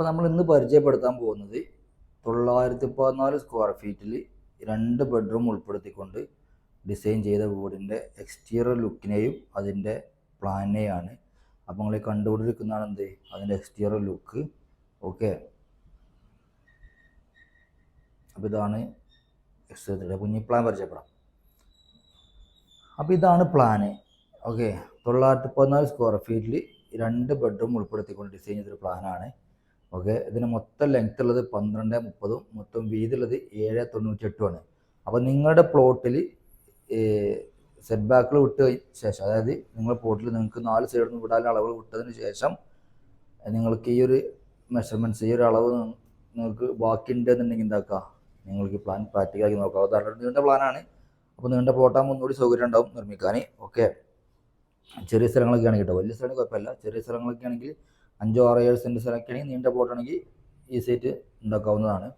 അപ്പോൾ നമ്മൾ ഇന്ന് പരിചയപ്പെടുത്താൻ പോകുന്നത് തൊള്ളായിരത്തി പതിനാല് സ്ക്വയർ ഫീറ്റിൽ രണ്ട് ബെഡ്റൂം ഉൾപ്പെടുത്തിക്കൊണ്ട് ഡിസൈൻ ചെയ്ത വീടിന്റെ എക്സ്റ്റീരിയർ ലുക്കിനെയും അതിന്റെ പ്ലാനിനെയാണ് അപ്പോൾ നിങ്ങൾ കണ്ടുകൊണ്ടിരിക്കുന്നതാണ് എന്ത്? അതിന്റെ എക്സ്റ്റീരിയർ ലുക്ക് ഓക്കെ അപ്പോൾ ഇതാണ് എക്സ്റ്റീരിയർ കുഞ്ഞി പ്ലാൻ പരിചയപ്പെടാം. അപ്പോൾ ഇതാണ് പ്ലാന് ഓക്കെ തൊള്ളായിരത്തി പതിനാല് സ്ക്വയർ ഫീറ്റിൽ രണ്ട് ബെഡ്റൂം ഉൾപ്പെടുത്തിക്കൊണ്ട് ഡിസൈൻ ചെയ്തൊരു പ്ലാനാണ് ഓക്കെ ഇതിന് മൊത്തം ലെങ്ത് ഉള്ളത് പന്ത്രണ്ട് മുപ്പതും മൊത്തം വീതി ഉള്ളത് ഏഴ് തൊണ്ണൂറ്റെട്ടുമാണ് അപ്പോൾ നിങ്ങളുടെ പ്ലോട്ടിൽ സെറ്റ് ബാക്കിൽ വിട്ട് ശേഷം അതായത് നിങ്ങളുടെ പ്ലോട്ടിൽ നിങ്ങൾക്ക് നാല് സൈഡിൽ നിന്ന് വിടാൻ അളവ് വിട്ടതിന് ശേഷം നിങ്ങൾക്ക് ഈ ഒരു മെഷർമെന്റ്സ് ഈ ഒരു അളവ് നിങ്ങൾക്ക് ബാക്കി ഉണ്ടെന്നുണ്ടെങ്കിൽ എന്താക്കുക നിങ്ങൾക്ക് പ്ലാൻ പ്രാക്ടിക്കലാക്കി നോക്കാം. ഉദാഹരണത്തിന് നീണ്ട പ്ലാനാണ് അപ്പോൾ നീണ്ട പ്ലോട്ടാകുമ്പോൾ ഒന്നുകൂടി സൗകര്യം ഉണ്ടാവും നിർമ്മിക്കാൻ. ഓക്കെ ചെറിയ സ്ഥലങ്ങളൊക്കെ ആണെങ്കിൽ കേട്ടോ വലിയ സ്ഥലം കുഴപ്പമില്ല. ചെറിയ സ്ഥലങ്ങളൊക്കെ ആണെങ്കിൽ അഞ്ചോ ആറോ ഏഴ് സെന്റ് സ്ഥലമൊക്കെയാണെങ്കിൽ നീണ്ട പ്ലോട്ടാണെങ്കിൽ ഈ ആയിട്ട് ഉണ്ടാക്കാവുന്നതാണ്.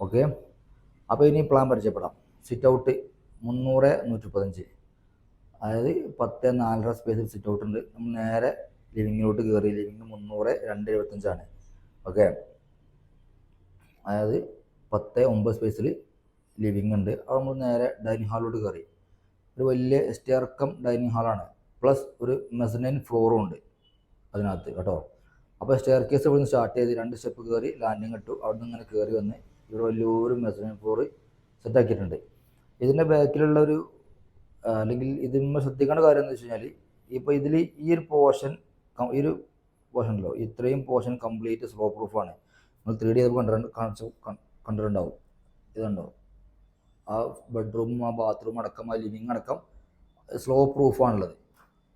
ഓക്കെ അപ്പോൾ ഇനി പ്ലാൻ പരിചയപ്പെടാം. സിറ്റ് ഔട്ട് മുന്നൂറ് നൂറ്റി മുപ്പത്തഞ്ച് അതായത് പത്ത് നാലര സ്പേസിൽ സിറ്റ് ഔട്ട് ഉണ്ട്. നമ്മൾ നേരെ ലിവിങ്ങിലോട്ട് കയറി ലിവിങ് മുന്നൂറ് രണ്ട് എഴുപത്തഞ്ചാണ് ഓക്കെ അതായത് പത്ത് ഒമ്പത് സ്പേസിൽ ലിവിങ് ഉണ്ട്. അവിടെ നമ്മൾ നേരെ ഡൈനിങ് ഹാളിലോട്ട് കയറി ഒരു വലിയ സ്റ്റെയർക്കം ഡൈനിങ് ഹാളാണ് പ്ലസ് ഒരു മെസനൈൻ ഫ്ലോറും ഉണ്ട് അതിനകത്ത്. കേട്ടോ? അപ്പോൾ സ്റ്റെയർ കേസ് ഇവിടെ നിന്ന് സ്റ്റാർട്ട് ചെയ്ത് രണ്ട് സ്റ്റെപ്പ് കയറി ലാൻഡിങ് ഇട്ടു. അവിടെ നിന്ന് ഇങ്ങനെ കയറി വന്ന് ഇവിടെ വലിയൊരു മെസറിംഗ് ഫ്ലോർ സെറ്റാക്കിയിട്ടുണ്ട് ഇതിന്റെ ബാക്കിലുള്ള ഒരു അല്ലെങ്കിൽ ഇതിന്മേൽ ശ്രദ്ധിക്കേണ്ട കാര്യം എന്ന് വെച്ച് കഴിഞ്ഞാൽ ഇപ്പോൾ ഇതിൽ ഈ ഒരു പോർഷൻ ഈ ഒരു പോർഷനല്ലോ ഇത്രയും പോർഷൻ കംപ്ലീറ്റ് സ്ലോ പ്രൂഫാണ് നമ്മൾ ത്രീ ഡി കണ്ടിട്ടുണ്ട് കണ്ടിട്ടുണ്ടാവും. ഇതുണ്ടോ ആ ബെഡ്റൂമും ആ ബാത്റൂം അടക്കം ആ ലിവിങ് അടക്കം സ്ലോ പ്രൂഫാണുള്ളത്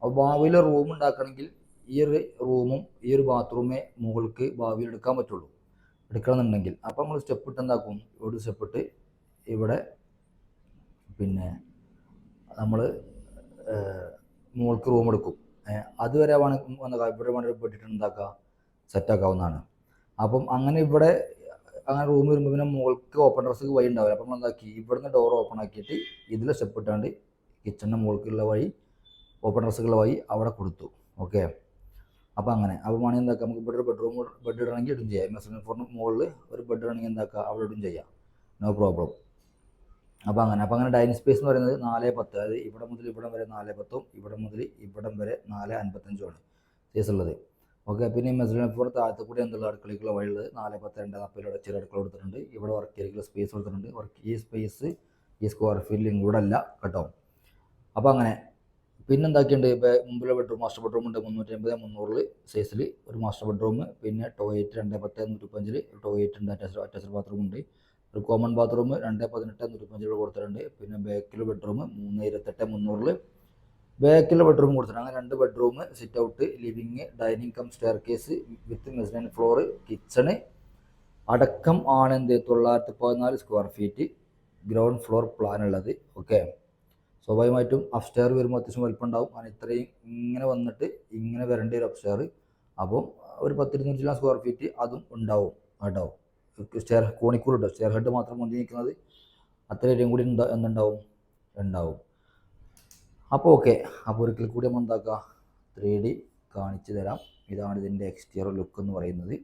അപ്പോൾ ഭാവിയിൽ റൂം ഉണ്ടാക്കണമെങ്കിൽ ഈ ഒരു റൂമും ഈ ഒരു ബാത്റൂമേ മുകൾക്ക് ഭാവിയിൽ എടുക്കാൻ പറ്റുള്ളൂ. എടുക്കണമെന്നുണ്ടെങ്കിൽ. അപ്പോൾ നമ്മൾ സ്റ്റെപ്പ് ഇട്ട് എന്താക്കും? ഇവിടെ സ്റ്റെപ്പ് ഇട്ട് ഇവിടെ പിന്നെ നമ്മൾ മുകൾക്ക് റൂം എടുക്കും. അതുവരെ വേണം വന്ന ഇവിടെ വേണമെങ്കിൽ പെട്ടിട്ട് എന്താക്കുക സെറ്റാക്കാവുന്നതാണ് അപ്പം അങ്ങനെ ഇവിടെ അങ്ങനെ റൂം വരുമ്പോൾ പിന്നെ മുകൾക്ക് ഓപ്പൺ ഡ്രസ്സ് വഴി ഉണ്ടാവില്ല. അപ്പം നമ്മൾ എന്താക്കി? ഇവിടുന്ന് ഡോർ ഓപ്പൺ ആക്കിയിട്ട് ഇതിൽ സ്റ്റെപ്പ് ഇട്ടാണ്ട് കിച്ചണിന്റെ മുകൾക്കുള്ള വഴി ഓപ്പൺ ഡ്രസ്സുകളുടെ വഴി അവിടെ കൊടുത്തു. ഓക്കെ അപ്പോൾ അങ്ങനെ. അപ്പോൾ മണി എന്താക്കാം? നമുക്ക് ഇവിടെ ഒരു ബെഡ്റൂം ബെഡ് ഇടണമെങ്കിൽ ഇടും ചെയ്യാം. മെസ്സറിംഗ് ഫോറിന് മുകളിൽ ഒരു ബെഡ് ഇടണമെങ്കിൽ എന്താക്കുക അവിടെ ഇടും ചെയ്യാം. നോ പ്രോബ്ലം അപ്പോൾ അങ്ങനെ. അപ്പോൾ അങ്ങനെ ഡൈനിങ് സ്പേസ് എന്ന് പറയുന്നത് നാല് പത്ത്. അതായത് ഇവിടെ മുതൽ ഇവിടം വരെ നാല് പത്തും ഇവിടെ മുതൽ ഇവിടം വരെ നാല് അൻപത്തഞ്ചുമാണ് സൈസ് ഉള്ളത്. ഓക്കെ പിന്നെ ഫോർ താഴത്തെ കൂടി എന്തുള്ള അടുക്കളയ്ക്കുള്ള വഴിയുള്ളത്? നാല് പത്ത് രണ്ട് നാൽപ്പതിലൂടെ ചെറിയ അടുക്കള കൊടുത്തിട്ടുണ്ട്. ഇവിടെ വർക്ക് ചെയ്തിട്ടുള്ള സ്പേസ് കൊടുത്തിട്ടുണ്ട്. വർക്ക് ഈ സ്പേസ് ഈ സ്ക്വയർ ഫീറ്റിൽ ഇൻക്ലൂഡ് കേട്ടോ അപ്പോൾ അങ്ങനെ. പിന്നെ എന്താക്കിയുണ്ട് ഇപ്പോൾ മുമ്പിലെ ബെഡ്റൂം മാസ്റ്റർ ബെഡ്റൂം ഉണ്ട് മുന്നൂറ്റി അമ്പത് മുന്നൂറിൽ സൈസിൽ ഒരു മാസ്റ്റർ ബെഡ്റൂം പിന്നെ ടോയ്ലറ്റ് രണ്ട് പത്ത് നൂറ്റിപ്പഞ്ചിൽ ടോയ്ലറ്റ് ഉണ്ട് അറ്റാച്ച് അറ്റാച്ച്ഡ് ബാത്റൂം ഉണ്ട്. ഒരു കോമൺ ബാത്റൂം രണ്ട് പതിനെട്ട് നൂറ്റിപ്പഞ്ചിൽ കൊടുത്തിട്ടുണ്ട്. പിന്നെ ബാക്കിൽ ബെഡ്റൂം മൂന്ന് ഇരുപത്തെട്ട് മുന്നൂറിൽ ബാക്കിൽ ബെഡ്റൂം കൊടുത്തിട്ടുണ്ട്. അങ്ങനെ രണ്ട് bedroom sit out living dining cum staircase with mezzanine floor kitchen അടക്കം ആണ് എന്ത്? തൊള്ളായിരത്തി പതിനാല് square feet ground floor plan ഉള്ളത്. ഓക്കെ സ്വാഭാവികമായിട്ടും അപ്സ്റ്റെയർ വരുമ്പോൾ അത്യാവശ്യം വലുപ്പം ഉണ്ടാവും അങ്ങനെ ഇത്രയും ഇങ്ങനെ വന്നിട്ട് ഇങ്ങനെ വരേണ്ട ഒരു അപ്സ്റ്റെയർ അപ്പം ഒരു പത്തിരുന്നൂറ്റി സ്ക്വയർ ഫീറ്റ് അതും ഉണ്ടാവും കേട്ടോ. സ്റ്റെയർ കോണിക്കൂർ ഉണ്ടാവും സ്റ്റെയർ ഹെഡ് മാത്രം മുന്തി നിൽക്കുന്നത് അത്രയും കൂടി ഉണ്ടാ എന്തുണ്ടാവും? ഉണ്ടാവും. അപ്പോൾ ഓക്കെ അപ്പോൾ ഒരിക്കൽ കൂടി നമ്മൾ എന്താക്കുക ത്രീ ഡി കാണിച്ചു തരാം. ഇതാണ് ഇതിന്റെ എക്സ്റ്റീരിയർ ലുക്ക് എന്ന് പറയുന്നത്.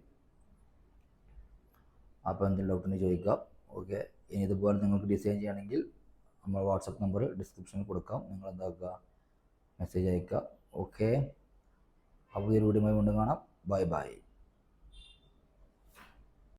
അപ്പോൾ എന്തെങ്കിലും ഡൗട്ടിന് ചോദിക്കാം. ഓക്കെ ഇനി ഇതുപോലെ നിങ്ങൾക്ക് ഡിസൈൻ ചെയ്യണമെങ്കിൽ നമ്മൾ വാട്സപ്പ് നമ്പർ ഡിസ്ക്രിപ്ഷനിൽ കൊടുക്കാം. നിങ്ങൾ എന്താക്കുക? മെസ്സേജ് അയക്കുക. ഓക്കെ അപ്പോൾ ഈ വീഡിയോ വീണ്ടും കാണാം. Bye bye